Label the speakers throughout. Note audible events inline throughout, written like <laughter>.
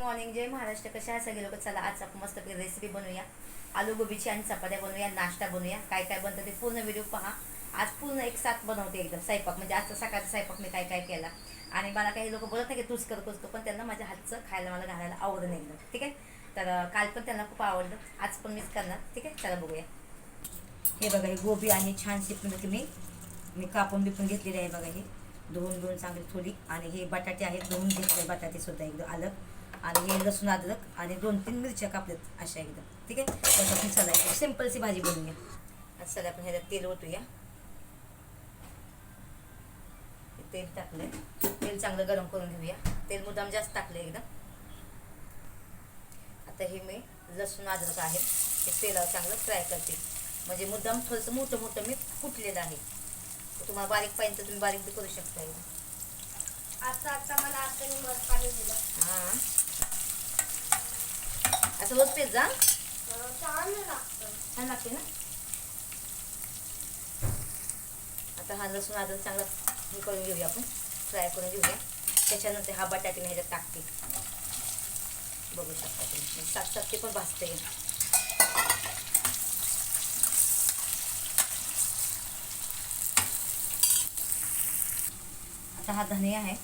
Speaker 1: Morning जय महाराष्ट्र. कशा आहे सगळे लोक? चला आज आपण मस्त रेसिपी बनवूया. आलू गोबीची आणि चपात्या बनवूया नाश्ता बनवूया. काय काय बनतं ते पूर्ण व्हिडिओ पहा. आज पूर्ण एक साथ बनवते एकदम स्वयंपाक. म्हणजे आजचा सकाळचा स्वयंपाक मी काय काय केला. आणि मला काही लोक बोलत नाही की तूच कर करतो पण त्यांना माझ्या हातचं खायला मला घालायला आवडून एकदम ठीक आहे? तर काल पण त्यांना खूप आवडलं आज पण मीच करणार ठीक आहे? चला बघूया. हे बघा हे गोबी आणि छान म्हणजे मी. मी कापून बिपून घेतलेली आहे बघा हे. धुवून धुवून चांगली थोडी. आणि हे बटाटे आहेत धुवून घेतले बटाटे सुद्धा एकदम आलं. आणि हे लसूण अद्रक आणि दोन तीन मिरच्या कापल्यात अशा एकदम. ठीक आहे? चला एक सिम्पलची भाजी बनवूया. आता चला आपण ह्याच्यात तेल ओतूया. हे तेल टाकलंय. तेल चांगलं गरम करून घेऊया. तेल मुद्दाम जास्त टाकलं एकदम. आता हे मी लसूण अद्रक आहे. ते तेलावर चांगलं फ्राय करते. म्हणजे मुद्दाम थोडंसं मोठं मोठं मी कुटलेलं आहे. तुम्हाला बारीक पाहिजे तर तुम्ही बारीक बी करू शकता.
Speaker 2: आता आता मला आता मध पाणी दिलं.
Speaker 1: हां. असं रोज पेज जा
Speaker 2: छान लागतं.
Speaker 1: ना? आता हा लसूण अद्रक चांगला हे करून घेऊया आपण. फ्राय करून घेऊया. त्याच्यानंतर हा बटाटे मी ह्याच्यात टाकते. बघू शकता तुम्ही. सात सात ते पण भाजते आता हा धनिया आहे.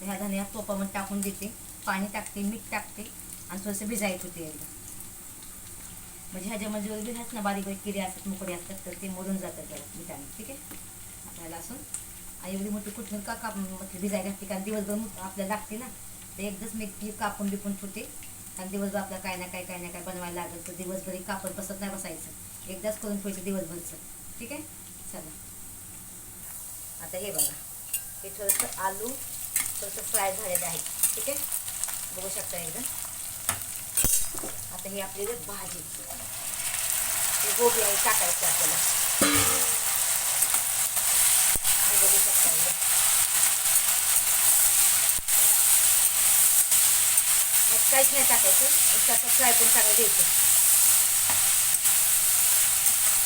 Speaker 1: ह्या धनिया तोपामध्ये टाकून देते. पाणी टाकते मीठ टाकते. आणि थोडंसं भिजायचं ते एकदा. म्हणजे ह्याच्यामध्ये वगैरे भिजायच ना बारीक बारीक किरे असतात मुकडे असतात तर ते मोडून जातात त्याला मिठाने ठीक आहे? आपल्याला असून. आणि एवढी मोठी कुठून का काप म्हटलं भिजायला लागते कारण दिवसभर आपल्याला लागते ना. तर एकदाच मी ती कापून बिपून ठेवते. आणि दिवसभर आपल्याला काय ना काय काय ना काय बनवायला लागेल तर दिवसभर कापड बसत नाही बसायचं. एकदाच करून ठेवायचं दिवसभरचं ठीक आहे? चला. आता हे बघा. हे थोडंसं आलू थोडंसं फ्राय झालेलं आहे ठीक आहे? बघू शकता एकदम आता ही आपली भाजी. गोबी आहे टाकायचं आपल्याला. बघू शकता मग काहीच नाही टाकायचं. नुसतं असं फ्राय पण टाकायला द्यायचं.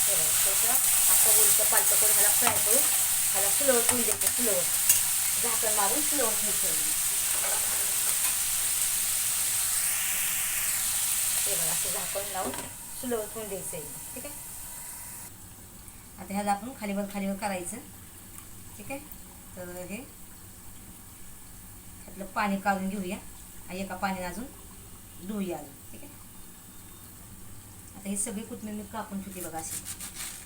Speaker 1: आता बोलतं थोडंसं असं उलटं पालटं करून ह्याला फ्राय करून ह्याला स्लोवर करून द्यायचं स्लोवर झाकण मारून स्लोवर ठेवायचं. हे बघा असं झाकण लावून स्लो द्यायचं आहे. ठीक आहे? आता ह्याला आपण खालीवर खालीवर करायचं. ठीक आहे? तर हे त्यातलं पाणी काढून घेऊया आणि एका पाण्याने अजून धुऊया अजून. ठीक आहे? आता हे सगळी कोथमीर मी कापून ठेवते बघा अशी.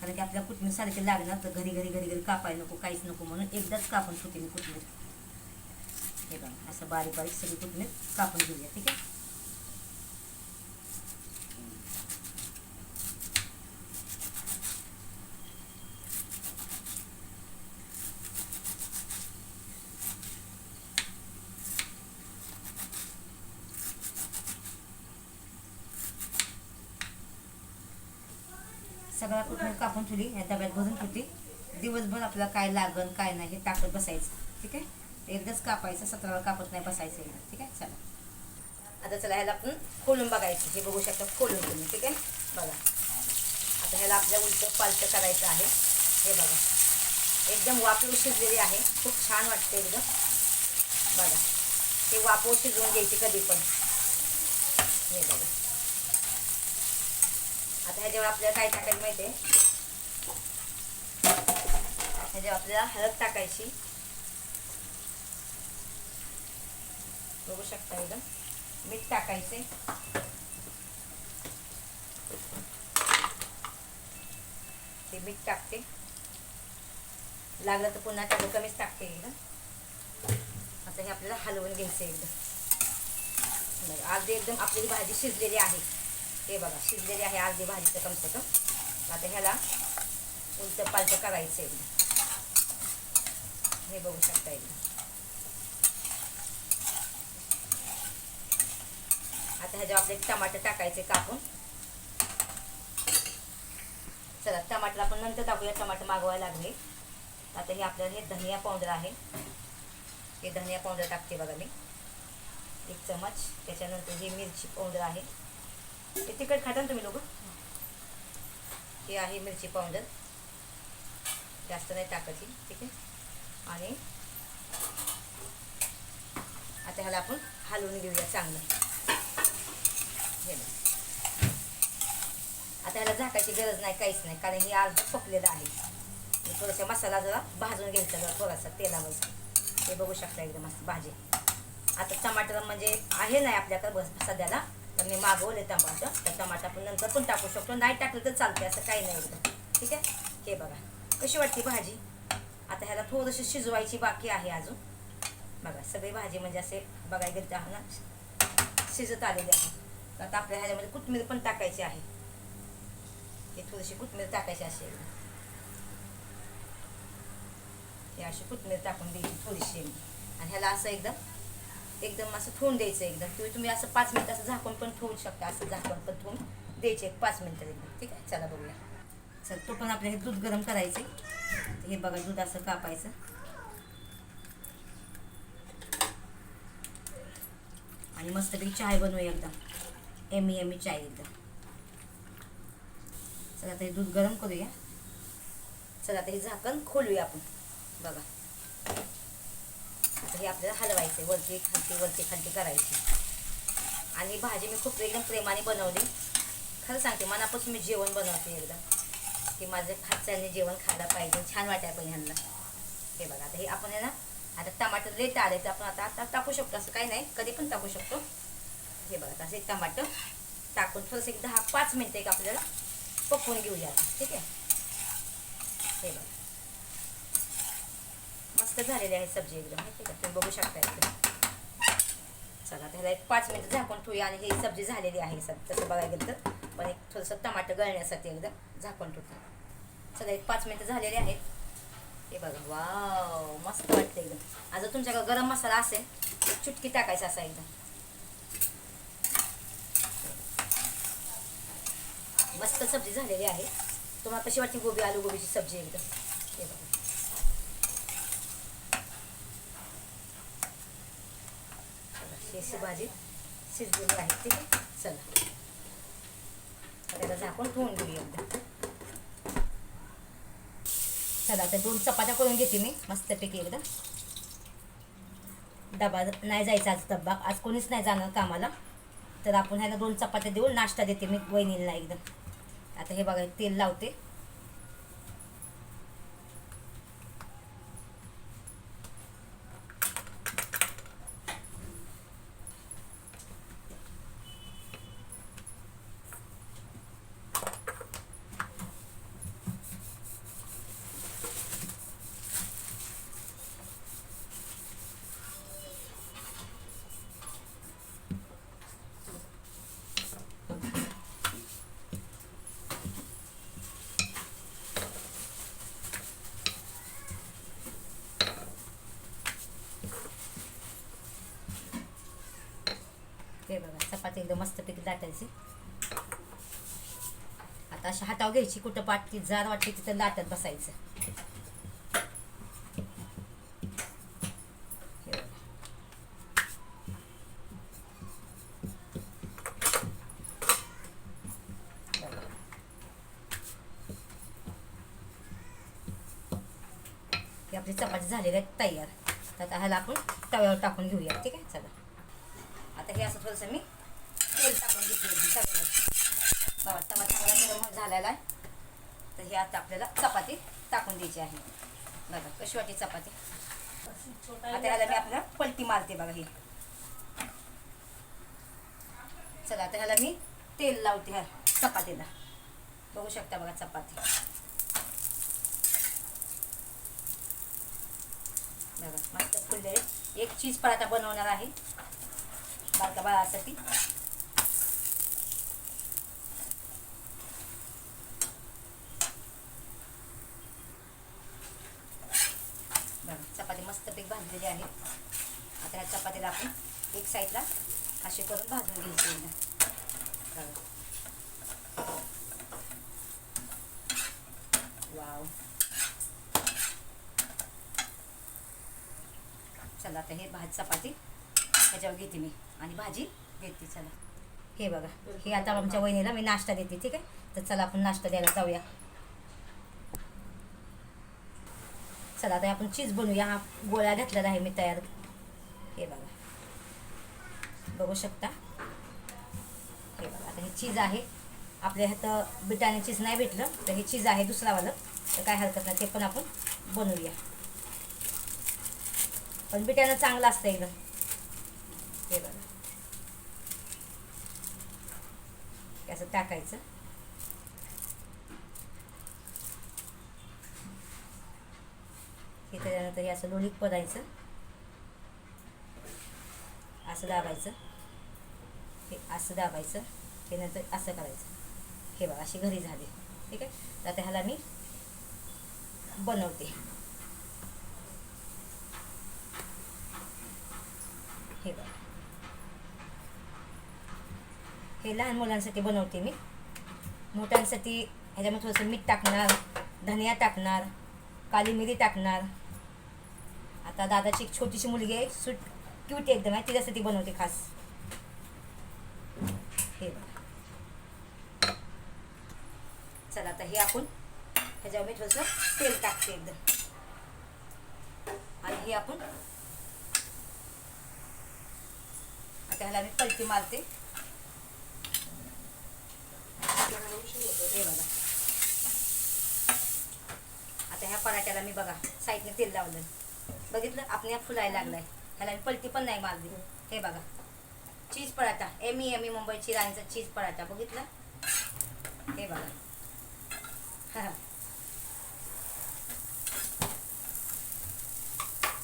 Speaker 1: कारण की आपल्याला कोथमीर सारखे लागणार तर घरी घरी घरी घरी कापायला नको काहीच नको म्हणून एकदाच कापून ठेवते मी कोथमीर हे बघा असं बारीक बारीक सगळी कोथमीर कापून घेऊया. ठीक आहे? सगळा कुठून कापून ठेवली ह्या डब्यात भरून ठेवली दिवसभर आपल्याला काय लागन काय नाही हे टाकत बसायचं. ठीक आहे? एकदाच कापायचं सतराला कापत नाही बसायचं ठीक आहे? चला. आता चला ह्याला आपण खोलून बघायचं. हे बघू शकता खोलून तुम्ही. ठीक आहे? बघा. आता ह्याला आपल्या उलटं पालटं करायचं आहे. हे बघा. एकदम वापरून शिजलेली आहे. खूप छान वाटते एकदम. बघा. ते वापरून शिजवून घ्यायची कधी पण हे बघा. आता ह्याच्यावर आपल्याला काय टाकायचं माहिती आहे ह्याच्यावर आपल्याला हळद टाकायची. बघू शकता एकदम? मीठ टाकायचे. ते मीठ टाकते. लागलं तर पुन्हा टाकू कमीच टाकते एकदम. आता हे आपल्याला हलवून घ्यायचं एकदम. बघा, एकदम आपली भाजी शिजलेली आहे. हे बघा शिजलेली आहे अर्धी भाजीचं कम कम. आता ह्याला उलटं पालटं करायचं एकदम हे बघू शकता एकदा. आता ह्याच्यावर आपले टमाटर टाकायचे कापून. चला टमाटर आपण नंतर टाकूया टमाटर मागवायला लागले. आता हे आपल्याला हे धनिया पावडर आहे. हे धनिया पावडर टाकते बघा मी. एक चमच. त्याच्यानंतर ही मिरची पावडर आहे. ते तिखट खाता ना तुम्ही लोक? हे आहे मिरची पावडर. जास्त नाही टाकायची ठीक आहे? आणि आता ह्याला आपण हलवून घेऊया चांगलं. हे आता ह्याला झाकायची गरज नाही काहीच नाही कारण हे अर्ध पकलेलं आहे. थोडासा मसाला जरा भाजून घ्यायचा जरा थोडासा तेलावर. हे बघू शकता एकदम मस्त भाजी. आता टमाटर म्हणजे आहे नाही आपल्याकडे बस सध्याला. तर मी मागवले टमाटर तर टमाटा पण नंतर पण टाकू शकतो. नाही टाकलं तर चालते असं काही नाही एकदम ठीक आहे? हे बघा. कशी वाटते भाजी? आता ह्याला थोडंसं शिजवायची बाकी आहे अजून. बघा सगळी भाजी म्हणजे असे बघायला गेलं तर ना शिजत आलेली आहे. तर आता आपल्या ह्याच्यामध्ये कोथमीर पण टाकायची आहे. हे थोडीशी कोथमीर टाकायची असे हे अशी कोथमीर टाकून द्यायची थोडीशी. आणि ह्याला असं एकदम एकदम असं ठेवून द्यायचं एकदम. तुम्ही तुम्ही असं पाच मिनिट असं झाकून पण ठेवू शकता असं झाकून पण ठेवून द्यायचे पाच मिनिटं एकदम. ठीक आहे? चला बघूया. चल तो पण आपल्याला हे दूध गरम करायचे हे बघा दूध असं कापायचं. आणि मस्तपैकी चाय बनवूया एकदम. एमी एमी चाय एकदम. चला आता हे दूध गरम करूया. चला आता हे झाकण खोलूया आपण. बघा. असं हे आपल्याला हलवायचे वरती खालती वरती खालती करायची. आणि भाजी मी खूप एकदम प्रेमाने बनवली. खरं सांगते मनापासून मी जेवण बनवते एकदम की माझं खातच्याने जेवण खायला पाहिजे. छान वाटायला पाहिजे ह्यांना. हे बघा आता हे आपण आहे ना आता टमाटर लेट आले तर आपण आता आता टाकू शकतो असं काही नाही. कधी पण टाकू शकतो. हे बघा आता टमाटर टाकून थोडंसं एक दहा पाच मिनटं एक आपल्याला पकवून घेऊया. ठीक आहे? हे बघा. मस्त झालेली आहे सब्जी एकदम माहिती का? तुम्ही बघू शकता एकदम चला त्याला एक पाच मिनिटं झाकून ठेवूया आणि ही सब्जी झालेली आहे सर तसं बघायला गेलं तर पण एक थोडंसं टमाटर गळण्यासाठी एकदम झाकून ठेवतो. चला एक पाच मिनिटं झालेली आहेत. हे बघा वाव मस्त वाटतं एकदम. आज तुमच्याकडं तुमच्याकडे गरम मसाला असेल तर चुटकी टाकायचा असा एकदम. मस्त सब्जी झालेली आहे. तुम्हाला कशी वाटते गोबी आलू गोबीची सब्जी एकदम? हे बघा. चला, ही अशी भाजी शिजलेली आहे ठीक आहे चला त्याला झाकून ठेवून घेऊया एकदा. चला आता दोन चपात्या करून घेते मी मस्तपैकी एकदा. डबा नाही जायचा आज डब्बा आज कोणीच नाही जाणार कामाला. तर आपण ह्याला दोन चपात्या देऊन नाश्ता देते मी वहिनीला एकदम आता हे बघा तेल लावते हे बघा चपाती एकदम मस्तपैकी लाटायची. आता अशा हातावर घ्यायची कुठं पाटकी जार वाटते तिथं लाटत बसायचं. हे आपली चपाती झालेली आहे तयार. तर आता ह्याला आपण तव्यावर टाकून घेऊया. ठीक आहे? चला आता हे असं थोडंसं मी तेल टाकून घेतलं तव्यावर बघा तवा चांगला गरम झालेला आहे तर हे आता आपल्याला चपाती टाकून द्यायची आहे. बघा कशी वाटते चपाती? आता ह्याला मी आपल्याला पलटी मारते बघा ही. चला आता ह्याला मी तेल लावते ह्या चपातीला. बघू शकता बघा चपाती. बघा मस्त फुलले. एक चीज पराठा बनवणार आहे. बारका बाळासाठी बघा चपाती मस्तपैकी भाजलेली आहे. आता ह्या चपातीला आपण एक साईडला असे करून भाजून घ्यायचे वाव. चला आता हे भाज चपाती ह्याच्यावर घेते मी आणि भाजी घेते चला. हे बघा हे आता आमच्या वहिनीला मी नाश्ता देते ठीक आहे? तर चला आपण नाश्ता द्यायला जाऊया. चला आता आपण चीज बनवूया. हा गोळ्या घातलेला आहे मी तयार. हे बघा. बघू शकता. हे बघा आता हे चीज आहे. आपल्या ह्यात बिटाने चीज नाही भेटलं तर हे चीज आहे दुसरावालं. तर काय हरकत नाही ते पण आपण बनवूया. पण बिटानं चांगलं असतं एकदम. हे बघा. असं टाकायचं. त्याच्यानंतर हे असं लोणीत पदायचं. असं दाबायचं. हे असं दाबायचं. हे नंतर असं करायचं. हे बघा अशी घरी झाली. ठीक आहे? तर आता ह्याला मी बनवते. हे बघा. हे लहान मुलांसाठी बनवते मी. मोठ्यांसाठी ह्याच्यामध्ये थोडंसं मीठ टाकणार धनिया टाकणार काली मिरी टाकणार आता दादाची एक छोटीशी मुलगी आहे सुट क्यूट एकदम आहे तिच्यासाठी बनवते खास. हे बघा. चला आता हे आपण ह्याच्यावर मी थोडंसं तेल टाकते एकदम. आणि हे आपण आता ह्याला मी पलटी मारते. हे बघा. आता ह्या पराठ्याला मी बघा साईडने तेल लावलं बघितलं? आपण फुलायला लागलाय. ह्याला पलटी पण नाही मारली. हे बघा. चीज पराठा. एमी एमी मुंबईची राणीचा चीज पराठा. बघितलं? हे बघा. हा. <laughs>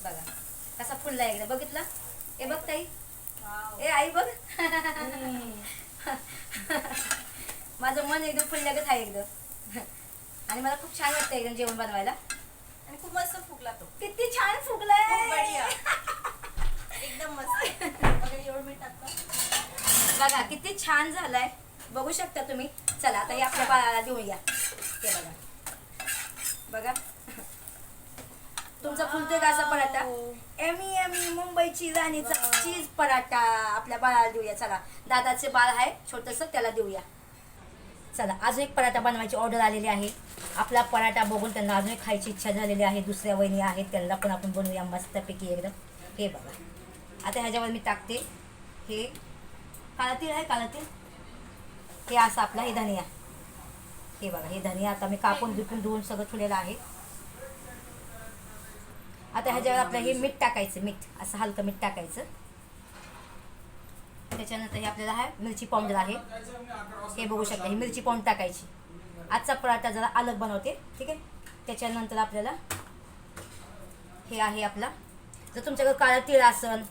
Speaker 1: बघा. कसा फुलला एकदा. बघितला? हे बघ ताई. ए आई बघ. <laughs> माझं मन एकदम फुलल्यागत आहे एकदम. <laughs> आणि मला खूप छान वाटतं एकदम जेवण बनवायला.
Speaker 3: आणि खूप मस्त फुगला तो.
Speaker 1: किती छान
Speaker 3: खूप
Speaker 1: फुगलाय
Speaker 3: बढिया. एकदम मस्त. बघा एवढं मीठ टाकलं
Speaker 1: बघा किती छान झालाय. बघू शकता तुम्ही. चला आता हे आपल्या बाळाला देऊया हे बघा. बघा. तुमचा फुलतोय का असा पराठा? एमी एमी मुंबईची राणीचा. चीज पराठा आपल्या बाळाला देऊया. चला दादाचे बाळ आहे छोटस त्याला देऊया. चला अजून एक पराठा बनवायची ऑर्डर आलेली आहे. आपला पराठा बघून त्यांना अजून एक खायची इच्छा झालेली आहे. दुसऱ्या वहिनी आहेत त्यांना पण आपण बनवूया मस्तपैकी एकदम. हे बघा. आता ह्याच्यावर मी टाकते. हे कालातील आहे कालातील हे असं आपला हे धनिया. हे बघा हे धनिया आता मी कापून बिपून धुवून सगळं ठेवलेलं आहे. आता ह्याच्यावर आपलं हे मीठ टाकायचं मीठ. असं हलकं मीठ टाकायचं. त्याच्यानंतर हे आपल्याला आहे मिरची पावडर आहे हे बघू शकता ही मिरची पावडर टाकायची. आजचा पराठा जरा अलग बनवते ठीक आहे? त्याच्यानंतर आपल्याला हे आहे आपला जर तुमच्याकडे काळा तीळ असन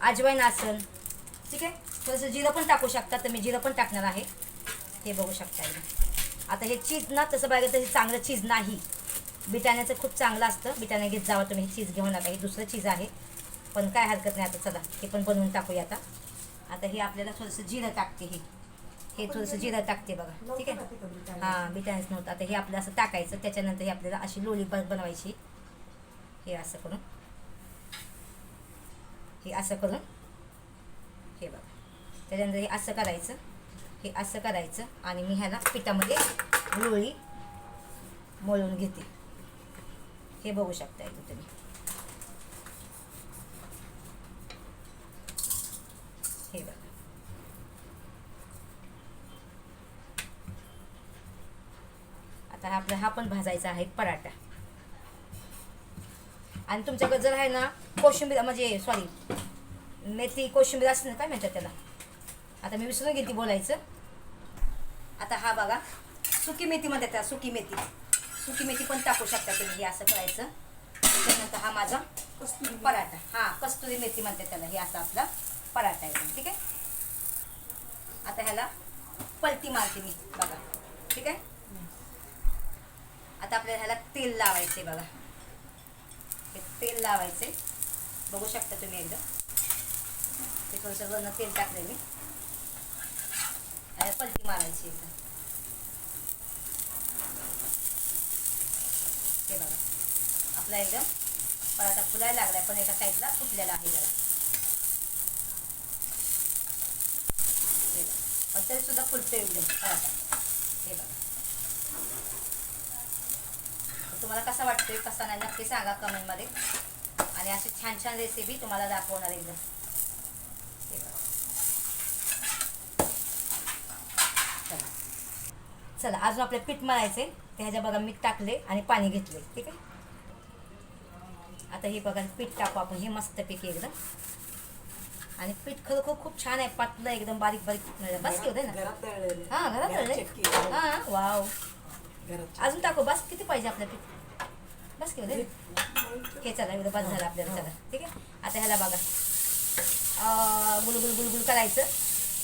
Speaker 1: अजवाईन असन ठीक आहे? थोडंसं जिरं पण टाकू शकता तर मी जिरं पण टाकणार आहे. हे बघू शकता आता हे चीज ना तसं बघायला तर हे चांगलं चीज नाही. बिटाण्याचं खूप चांगलं असतं. बिटाणे घेत जावं तुम्ही. हे चीज घेऊ नका. हे दुसरं चीज आहे. पण काय हरकत नाही आता चला. हे पण बनवून टाकूया आता. आता हे आपल्याला थोडंसं जिरं टाकते हे. हे थोडंसं जिरं टाकते बघा. ठीक आहे? हां बिटाण्याच नव्हतं. आता हे आपलं असं टाकायचं त्याच्यानंतर हे आपल्याला अशी लोली बनवायची. हे असं करून. हे असं करून. हे बघा. त्याच्यानंतर हे असं करायचं. हे असं करायचं आणि मी ह्याला पिठामध्ये लोळी मळून घेते. हे बघू शकता इथं तुम्ही हे बघा आता हा आपला हा पण भाजायचा आहे पराठा. आणि तुमच्याकडे जर आहे ना कोशिंबीर म्हणजे सॉरी मेथी कोशिंबीर असते ना काय म्हणतात त्याला? आता मी विसरून गेली बोलायचं. आता हा बघा सुकी मेथी म्हणतात त्याला सुकी मेथी. सुकी मेथी पण टाकू शकता तुम्ही हे असं करायचं. त्याच्यानंतर हा माझा पराठा. हा कस्तुरी मेथी म्हणतात त्याला हे असा आपला पराठा आहे. ठीक आहे? आता ह्याला पलटी मारते मी बघा. ठीक आहे? आता आपल्याला ह्याला तेल लावायचे बघा. हे तेल लावायचे बघू शकता तुम्ही एकदम ते थोडंसं वरनं तेल टाकले मी. पलटी मारायची एकदम हे बघा. आपला एकदम पराठा फुलायला लागलाय पण एका साईडला फुटलेला आहे जरा. हे बघा. पण तरी सुद्धा फुलतो एकदम पराठा. हे बघा. तुम्हाला कसा वाटतोय कसा नाही नक्की सांगा कमेंटमध्ये. आणि अशी छान छान रेसिपी तुम्हाला दाखवणार एकदम चला. अजून आपले पीठ मळायचे. ते ह्याच्या बघा मीठ टाकले आणि पाणी घेतले. ठीक आहे? आता हे बघा पीठ टाकू आपण. हे मस्त पीक एकदम. आणि पीठ खरं खूप खूप छान आहे. पातलं एकदम बारीक बारीक. बस घेऊ दे ना? हा घरात हा वाव.
Speaker 4: घरात
Speaker 1: अजून टाकू बस किती पाहिजे आपल्याला पीठ बस की हे चला एवढं बस झालं आपल्याला चला ठीक आहे आता ह्याला बघा गुलगुल गुलगुल करायचं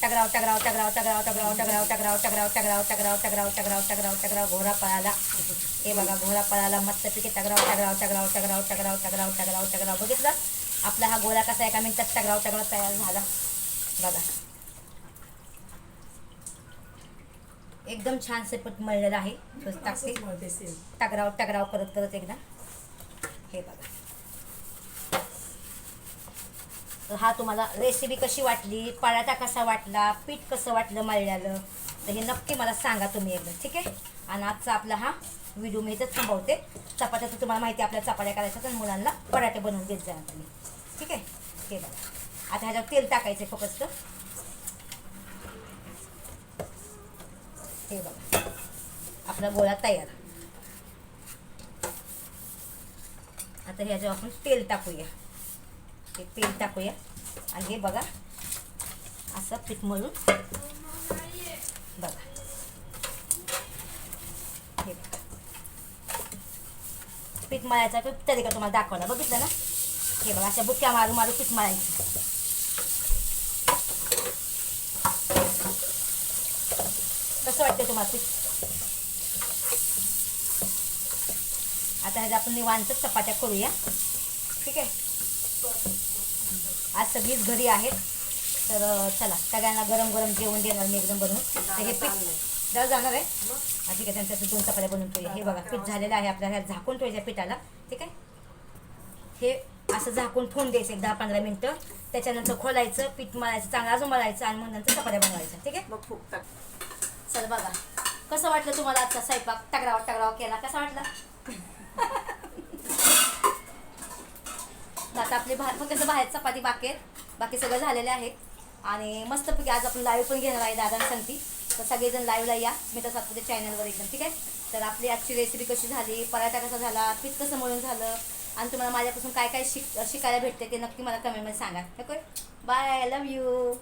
Speaker 1: टगराव टगराव टगराव टगराव टगराव टगराव टगराव टगराव टगराव टगराव टगराव टगराव टगराव टगराव घोरा पळाला हे बघा घोरा पळाला मस्तपैकी टगराव टगराव टगराव टगराव टगराव टगराव टगराव टगराव बघितलं आपला हा गोळा कसा एका मिनिटात टगराव टगराव तयार झाला बघा एकदम छान पट मळलेलं आहे. टाकते. टगराव टगराव करत करत एकदा. हे बघा. तर हा तुम्हाला रेसिपी कशी वाटली? पराठा कसा वाटला? पीठ कसं वाटलं मळल्यालं? तर हे नक्की मला सांगा तुम्ही एकदा ठीक आहे? आणि आजचा आपला हा व्हिडिओ मी इथंच थांबवते. चपात्या तर तुम्हाला माहिती आहे आपल्या चपात्या करायच्या तर मुलांना पराठे बनवून देत जा तुम्ही. ठीक आहे? हे बघा. आता ह्याच्यावर तेल टाकायचं फक्त. हे बघा. आपला गोळा तयार. आता ह्याच्यावर आपण तेल टाकूया. ते तेल टाकूया. आणि हे बघा असं पीठ मळून बघा. हे बघा. पीठ मळायचा तरी का तुम्हाला दाखवला बघितलं ना? हे बघा अशा बुक्या मारू मारू पीठ मळायचं. कसं वाटतं तुम्हाला? आता ह्याच्या आपण निवांत चपात्या करूया. ठीक आहे? आज सगळीच घरी आहेत. तर चला सगळ्यांना गरम गरम जेवण देणार मी एकदम बनवून. तर हे पीठ जरा जाणार आहे. ठीक आहे त्यांच्या दोन चपात्या बनवून ठेवूया. हे बघा पीठ झालेलं आहे आपल्याला झाकून ठेवायच्या पिठाला. ठीक आहे? हे असं झाकून ठेवून द्यायचं एक दहा पंधरा मिनटं. त्याच्यानंतर खोलायचं पीठ मळायचं चांगलं अजून मळायचं आणि मग नंतर चपात्या बनवायच्या. ठीक आहे? चल बघा. कसं वाटलं तुम्हाला आजचा स्वयंपाक? टगराव टगराव केला. कसा वाटला? आता आपली बाहेर फक्त कसं बाहेर चपाती बाकी आहेत. बाकी सगळं झालेले आहेत आणि मस्तपैकी आज आपण लाईव्ह पण घेणार आहे दादा सांगती तर सगळेजण लाईव्हला या. मी तसं आपल्या चॅनलवर एकदम ठीक आहे? तर आपली आजची रेसिपी कशी झाली? पराठा कसा झाला? पीठ कसं मळून झालं? आणि तुम्हाला माझ्यापासून काय काय शिक शिकायला भेटते ते नक्की मला कमेंटमध्ये सांगा. Okay? Bye I love you